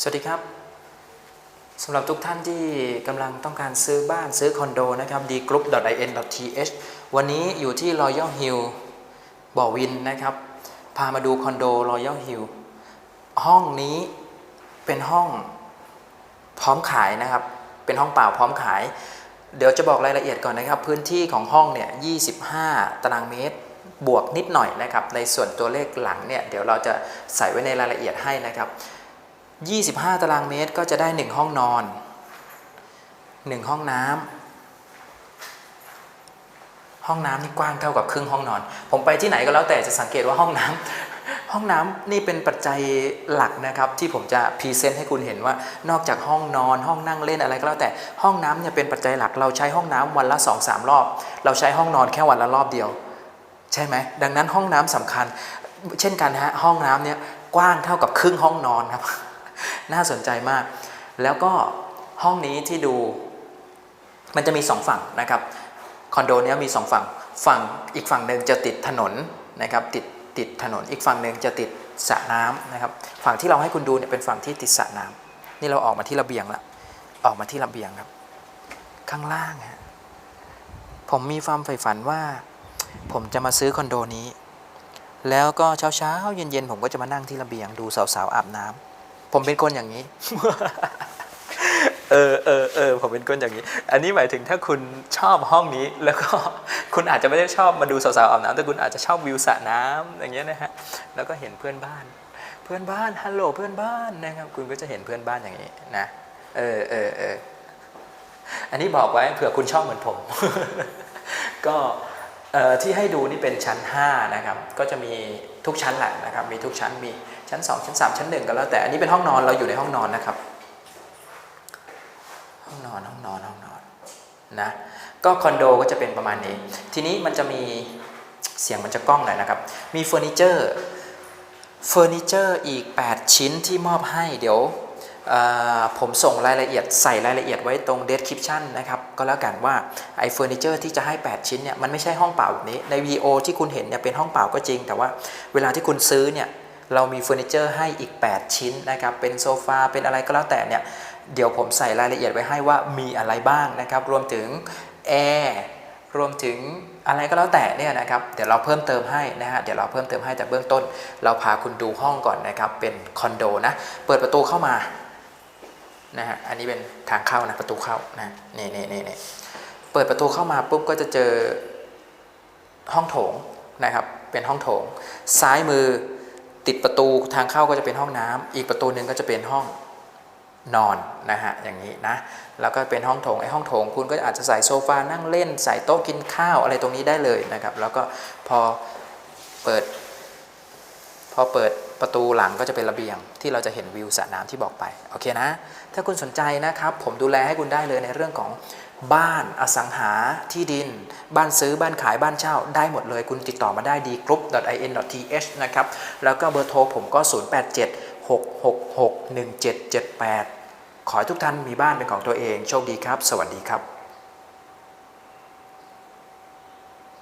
สวัสดีครับสำหรับทุกท่านที่กำลังต้องการซื้อบ้านซื้อคอนโดนะครับ dgroup.in.th วันนี้อยู่ที่ Royal Hill บ่อวินนะครับ พามาดูคอนโด Royal Hill ห้องนี้เป็นห้องพร้อมขายนะครับ เป็นห้องเปล่าพร้อมขาย เดี๋ยวจะบอกรายละเอียดก่อนนะครับ พื้นที่ของห้องเนี่ย 25 ตารางเมตรบวกนิดหน่อยนะครับ ในส่วนตัวเลขหลังเนี่ยเดี๋ยวเราจะใส่ไว้ในรายละเอียดให้นะครับ 25 ตารางเมตรก็จะได้ 1 ห้องนอน 1 ห้องน้ำห้องน้ำนี่กว้างเท่ากับครึ่งห้องนอน ผมไปที่ไหนก็แล้วแต่จะสังเกตว่าห้องน้ำห้องน้ำนี่เป็นปัจจัยหลักนะครับ ที่ผมจะพรีเซนต์ให้คุณเห็นว่า นอกจากห้องนอน ห้องนั่งเล่นอะไรก็แล้วแต่ห้องน้ำเนี่ยเป็นปัจจัยหลัก เราใช้ห้องน้ำวันละ2อสรอบ เราใช้ห้องนอนแค่วันละรอบเดียว ใช่ไหมดังนั้นห้องน้ำสำคัญ เช่นกันฮะห้องน้ำเนี่ยกว้างเท่ากับครึ่งห้องนอนครับ น่าสนใจมาก แล้วก็ห้องนี้ที่ดูมันจะมีสองฝั่งนะครับคอนโดนี้มีสองฝั่งฝั่งอีกฝั่งหนึ่งจะติดถนนนะครับติดติดถนนอีกฝั่งหนึ่งจะติดสระน้ำนะครับฝั่งที่เราให้คุณดูเนี่ยเป็นฝั่งที่ติดสระน้ำนี่เราออกมาที่ระเบียงละออกมาที่ระเบียงครับ ข้างล่างฮะผมมีความใฝ่ฝันว่า ผมจะมาซื้อคอนโดนี้ แล้วก็เช้าเช้าๆเย็นผมก็จะมานั่งที่ระเบียงดูสาวๆอาบน้ำ ผมเป็นคนอย่างนี้ เออเออเออผมเป็นคนอย่างนี้ อันนี้หมายถึงถ้าคุณชอบห้องนี้ แล้วก็คุณอาจจะไม่ได้ชอบมาดูสาวๆอาบน้ำแต่คุณอาจจะชอบวิวสระน้ำอย่างเงี้ยนะฮะ แล้วก็เห็นเพื่อนบ้าน เพื่อนบ้านฮัลโหลเพื่อนบ้านนะครับ คุณก็จะเห็นเพื่อนบ้านอย่างนี้นะ เออเออเอออันนี้บอกไว้เผื่อคุณชอบเหมือนผม ก็ ที่ให้ดูนี่เป็นชั้น 5 นะครับ ก็จะมีทุกชั้นแหละนะครับ มีทุกชั้น มีชั้น 2 ชั้น 3 ชั้น 1ก็แล้วแต่ อันนี้เป็นห้องนอน เราอยู่ในห้องนอนนะครับ ห้องนอน ห้องนอน ห้องนอน นะ ก็คอนโดก็จะเป็นประมาณนี้ ทีนี้มันจะมีเสียงมันจะกล้องหน่อยนะครับ มีเฟอร์นิเจอร์ เฟอร์นิเจอร์อีก 8 ชิ้นที่มอบให้ เดี๋ยว ผมส่งรายละเอียดใส่รายละเอียดไว้ตรง description นะครับ ก็แล้วกันว่าไอ้เฟอร์นิเจอร์ที่จะให้ 8 ชิ้นเนี่ยมันไม่ใช่ห้องเปล่าแบบนี้ในวีโอที่คุณเห็นเนี่ยเป็นห้องเปล่าก็จริง แต่ว่าเวลาที่คุณซื้อเนี่ยเรามีเฟอร์นิเจอร์ให้อีก 8 ชิ้นนะครับ เป็นโซฟาเป็นอะไรก็แล้วแต่เนี่ยเดี๋ยวผมใส่รายละเอียดไว้ให้ว่ามีอะไรบ้างนะครับ รวมถึงแอร์รวมถึงอะไรก็แล้วแต่เนี่ยนะครับ เดี๋ยวเราเพิ่มเติมให้นะฮะ เดี๋ยวเราเพิ่มเติมให้แต่เบื้องต้น เราพาคุณดูห้องก่อนนะครับ เป็นคอนโดนะ เปิดประตูเข้ามา นะฮะอันนี้เป็นทางเข้านะประตูเข้านะนี่นี่นี่นี่เปิดประตูเข้ามาปุ๊บก็จะเจอห้องโถงนะครับเป็นห้องโถง ซ้ายมือติดประตูทางเข้าก็จะเป็นห้องน้ำอีกประตูหนึ่งก็จะเป็นห้องนอนนะฮะอย่างนี้นะแล้วก็เป็นห้องโถงไอ้ห้องโถงคุณก็อาจจะใส่โซฟานั่งเล่น ใส่โต๊ะกินข้าวอะไรตรงนี้ได้เลยนะครับ แล้วก็พอเปิด พอเปิด ประตูหลังก็จะเป็นระเบียง ที่เราจะเห็นวิวสระน้ำที่บอกไปโอเคนะ ถ้าคุณสนใจนะครับ ผมดูแลให้คุณได้เลยในเรื่องของบ้านอสังหาที่ดิน บ้านซื้อบ้านขายบ้านเช่า ได้หมดเลยคุณติดต่อมาได้ดี group.in.th นะครับ แล้วก็เบอร์โทรผมก็ 087 666 1778 ขอให้ทุกท่านมีบ้านเป็นของตัวเอง โชคดีครับ สวัสดีครับ